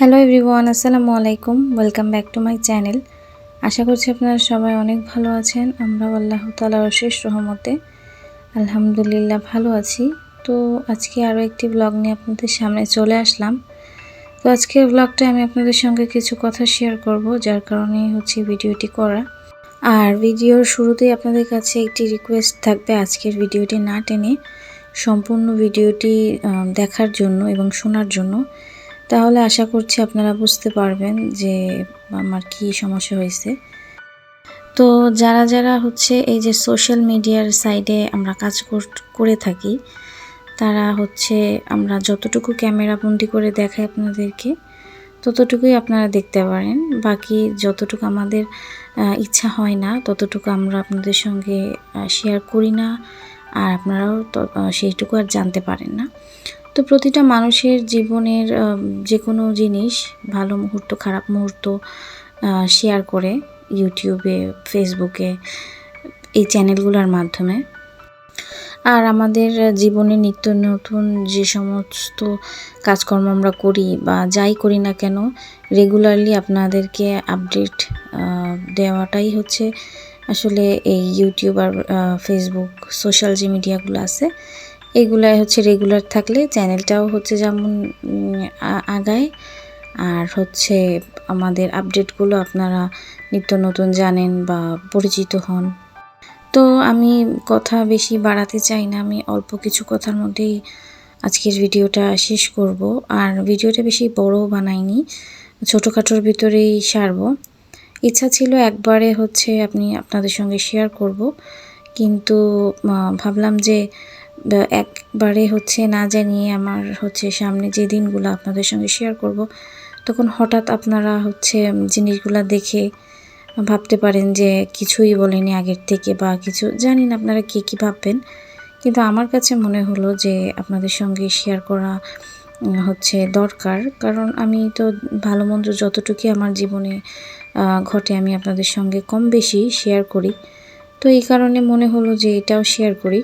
Hello everyone, আসসালামু আলাইকুম। Welcome back to my channel. আশা করছি আপনারা সবাই অনেক ভালো আছেন। আমরা আল্লাহ তালার অশেষ রহমতে আলহামদুলিল্লাহ ভালো আছি। তো আজকে আরও একটি ব্লগ নিয়ে আপনাদের সামনে চলে আসলাম। তো আজকের ব্লগটা আমি আপনাদের সঙ্গে কিছু কথা শেয়ার করব, যার কারণেই হচ্ছে ভিডিওটি করা। আর ভিডিওর শুরুতেই আপনাদের কাছে একটি রিকোয়েস্ট থাকবে আজকের ভিডিওটি না টেনে সম্পূর্ণ ভিডিওটি দেখার জন্য এবং শোনার জন্য। তাহলে আশা করছি আপনারা বুঝতে পারবেন যে আমার কি সমস্যা হয়েছে। তো যারা যারা হচ্ছে এই যে সোশ্যাল মিডিয়ার সাইডে আমরা কাজ কর- থাকি, তারা হচ্ছে আমরা যতটুকু ক্যামেরা বন্দি করে দেখাই আপনাদেরকে, ততটুকুই আপনারা দেখতে পারেন। বাকি যতটুকু আমাদের ইচ্ছা হয় না, ততটুকু আমরা আপনাদের সঙ্গে শেয়ার করি না, আর আপনারাও সেইটুকু আর জানতে পারেন না। তো প্রতিটা মানুষের জীবনের যে কোনো জিনিস ভালো মুহূর্ত, খারাপ মুহূর্ত শেয়ার করে ইউটিউবে, ফেসবুকে, এই চ্যানেলগুলোর মাধ্যমে। আর আমাদের জীবনে নিত্য নতুন যে সমস্ত কাজকর্ম আমরা করি বা যাই করি না কেন রেগুলারলি আপনাদেরকে আপডেট দেওয়াটাই হচ্ছে আসলে এই ইউটিউব আর ফেসবুক সোশ্যাল যে মিডিয়াগুলো আছে এগুলাই হচ্ছে রেগুলার থাকলে চ্যানেলটাও হচ্ছে যেমন আগায়। আর হচ্ছে আমাদের আপডেটগুলো আপনারা নিত্য নতুন জানেন বা পরিচিত হন। তো আমি কথা বেশি বাড়াতে চাই না, আমি অল্প কিছু কথার মধ্যেই আজকের ভিডিওটা শেষ করব। আর ভিডিওটা বেশি বড় বানাইনি, ছোটোখাটোর ভিতরেই সারবো। ইচ্ছা ছিল একবারে হচ্ছে আপনি আপনাদের সঙ্গে শেয়ার করব, কিন্তু ভাবলাম যে একবারে হচ্ছে না জানিয়ে আমার হচ্ছে সামনে যে দিনগুলো আপনাদের সঙ্গে শেয়ার করব, তখন হঠাৎ আপনারা হচ্ছে জিনিসগুলো দেখে ভাবতে পারেন যে কিছুই বলেনি আগের থেকে বা কিছু, জানি না আপনারা কে কী ভাববেন, কিন্তু আমার কাছে মনে হলো যে আপনাদের সঙ্গে শেয়ার করা হচ্ছে দরকার, কারণ আমি তো ভালো মন্দ যতটুকুই আমার জীবনে ঘটে আমি আপনাদের সঙ্গে কম বেশি শেয়ার করি, তো এই কারণে মনে হলো যে এটাও শেয়ার করি।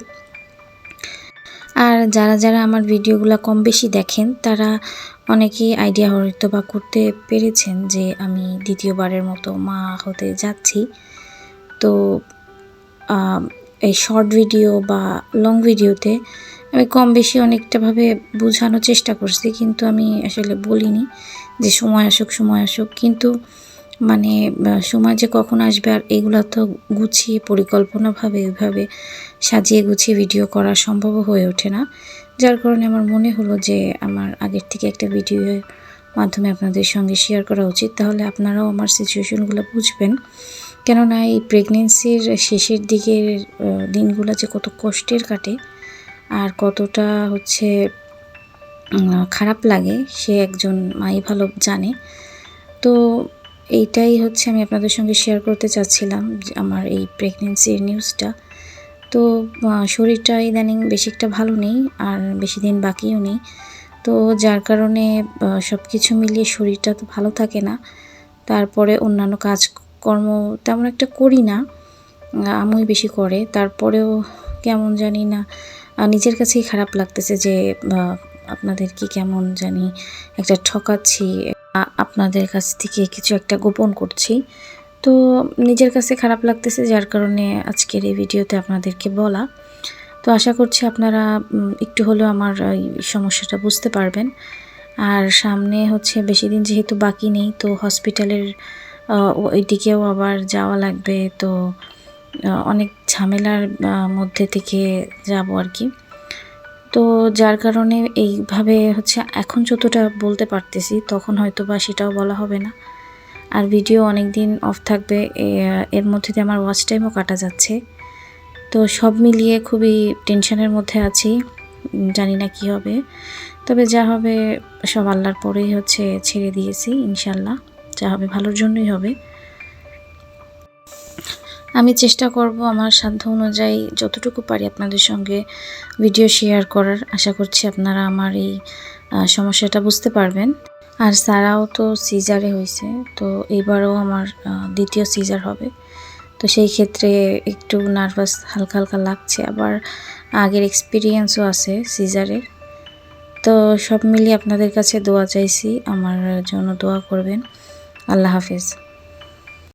যারা যারা আমার ভিডিওগুলো কম বেশি দেখেন, তারা অনেকেই আইডিয়া হয়তো বা করতে পেরেছেন যে আমি দ্বিতীয়বারের মতো মা হতে যাচ্ছি। তো এই শর্ট ভিডিও বা লং ভিডিওতে আমি কম বেশি অনেকটাভাবে বোঝানোর চেষ্টা করছি, কিন্তু আমি আসলে বলিনি যে সময় আসুক সময় আসুক। কিন্তু মানে সময় যে কখন আসবে আর এগুলো তো গুছিয়ে, পরিকল্পনাভাবে এভাবে সাজিয়ে গুছিয়ে ভিডিও করা সম্ভব হয়ে ওঠে না। যার কারণে আমার মনে হলো যে, আমার আগের থেকে একটা ভিডিওর মাধ্যমে আপনাদের সঙ্গে শেয়ার করা উচিত। তাহলে আপনারাও আমার সিচুয়েশনগুলো বুঝবেন। কেননা এই প্রেগনেন্সির শেষের দিকের দিনগুলো যে কত কষ্টের কাটে আর কতটা হচ্ছে খারাপ লাগে, সে একজন মাই ভালো জানে। তো এইটাই হচ্ছে আমি আপনাদের সঙ্গে শেয়ার করতে চাচ্ছিলাম আমার এই প্রেগনেন্সির নিউজটা তো শরীরটা ইদানিং বেশি একটা ভালো নেই আর বেশি দিন বাকিও নেই। তো যার কারণে সব কিছু মিলিয়ে শরীরটা তো ভালো থাকে না। তারপরে অন্যান্য কাজকর্ম তেমন একটা করি না আহ, আম্মুই বেশি করে। তারপরেও কেমন জানি না নিজের কাছেই খারাপ লাগতেছে যে আপনাদেরকে কেমন জানি একটা ঠকাচ্ছি আপনাদের কাছ থেকে কিছু একটা গোপন করছি। তো নিজের কাছে খারাপ লাগতেছে, যার কারণে আজকের এই ভিডিওতে আপনাদেরকে বলা। তো আশা করছি আপনারা একটু হলেও আমার সমস্যাটা বুঝতে পারবেন। আর সামনে হচ্ছে বেশি দিন যেহেতু বাকি নেই, তো হসপিটালের ওইদিকেও আবার যাওয়া লাগবে। তো অনেক ঝামেলার মধ্যে থেকে যাব আর কি। তো যার কারণে এইভাবে হচ্ছে এখন যতটা বলতে পারতেছি, তখন হয়তো বা সেটাও বলা হবে না। আর ভিডিও অনেক দিন অফ থাকবে এর মধ্যে দিয়ে আমার ওয়াচ টাইমও কাটা যাচ্ছে। তো সব মিলিয়ে খুবই টেনশনের মধ্যে আছি জানি না কি হবে। তবে যা হবে সব আল্লাহর পরেই হচ্ছে ছেড়ে দিয়েছি ইনশাল্লাহ যা হবে ভালোর জন্যই হবে। আমি চেষ্টা করব আমার সাধ্য অনুযায়ী যতটুকু পারি আপনাদের সঙ্গে ভিডিও শেয়ার করার। আশা করছি আপনারা আমার এই সমস্যাটা বুঝতে পারবেন। আর সারাও তো সিজারে হয়েছে, তো এইবারও আমার দ্বিতীয় সিজার হবে। তো সেই ক্ষেত্রে একটু নার্ভাস হালকা হালকা লাগছে। আবার আগের এক্সপিরিয়েন্সও আছে সিজারের তো সব মিলিয়ে আপনাদের কাছে দোয়া চাইছি, আমার জন্য দোয়া করবেন। আল্লাহ হাফিজ।